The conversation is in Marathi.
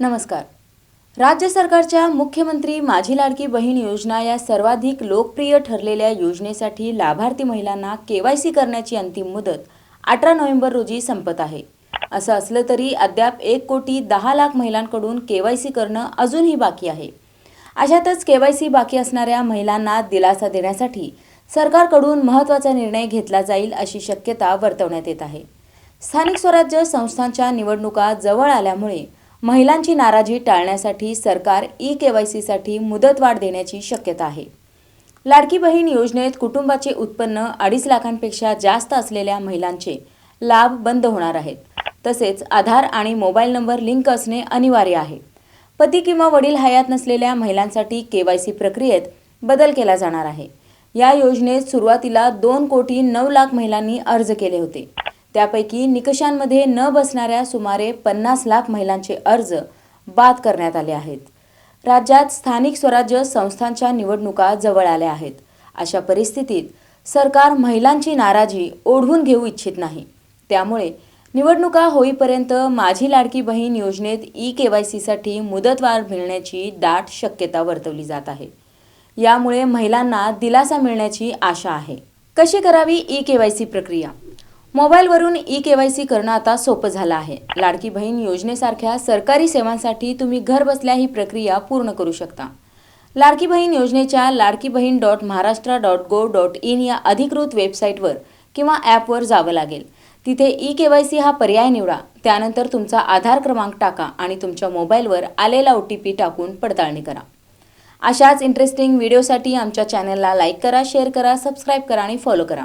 नमस्कार. राज्य सरकारच्या मुख्यमंत्री माझी लाडकी बहीण योजना या सर्वाधिक लोकप्रिय ठरलेल्या योजनेसाठी लाभार्थी महिलांना केवायसी करण्याची अंतिम मुदत अठरा नोव्हेंबर रोजी संपत आहे. असं असलं तरी अद्याप एक कोटी दहा लाख महिलांकडून केवायसी करणं अजूनही बाकी आहे. अशातच केवायसी बाकी असणाऱ्या महिलांना दिलासा देण्यासाठी सरकारकडून महत्त्वाचा निर्णय घेतला जाईल अशी शक्यता वर्तवण्यात येत आहे. स्थानिक स्वराज्य संस्थांच्या निवडणुका जवळ आल्यामुळे महिलांची नाराजी टाळण्यासाठी सरकार ई के वाय सीसाठी मुदतवाढ देण्याची शक्यता आहे. लाडकी बहीण योजनेत कुटुंबाचे उत्पन्न अडीच लाखांपेक्षा जास्त असलेल्या महिलांचे लाभ बंद होणार आहेत. तसेच आधार आणि मोबाईल नंबर लिंक असणे अनिवार्य आहे. पती किंवा वडील हयात नसलेल्या महिलांसाठी के वाय सी प्रक्रियेत बदल केला जाणार आहे. या योजनेत सुरुवातीला दोन कोटी नऊ लाख महिलांनी अर्ज केले होते. त्यापैकी निकषांमध्ये न बसणाऱ्या सुमारे पन्नास लाख महिलांचे अर्ज बाद करण्यात आले आहेत. राज्यात स्थानिक स्वराज्य संस्थांच्या निवडणुका जवळ आल्या आहेत. अशा परिस्थितीत सरकार महिलांची नाराजी ओढवून घेऊ इच्छित नाही. त्यामुळे निवडणुका होईपर्यंत माझी लाडकी बहीण योजनेत ई के वाय सीसाठी मुदतवाढ मिळण्याची दाट शक्यता वर्तवली जात आहे. यामुळे महिलांना दिलासा मिळण्याची आशा आहे. कशी करावी ई के वाय सी प्रक्रिया? मोबाईलवरून ई केवायसी करणं आता सोपं झालं आहे. लाडकी बहीण योजनेसारख्या सरकारी सेवांसाठी तुम्ही घरबसल्या ही प्रक्रिया पूर्ण करू शकता. लाडकी बहीण योजनेच्या Ladki Bahin dot Maharashtra dot gov dot in या अधिकृत वेबसाईटवर किंवा ॲपवर जावं लागेल. तिथे ई के वाय सी हा पर्याय निवडा. त्यानंतर तुमचा आधार क्रमांक टाका आणि तुमच्या मोबाईलवर आलेला ओ टी पी टाकून पडताळणी करा. अशाच इंटरेस्टिंग व्हिडिओसाठी आमच्या चॅनलला लाईक करा शेअर करा सबस्क्राईब करा आणि फॉलो करा.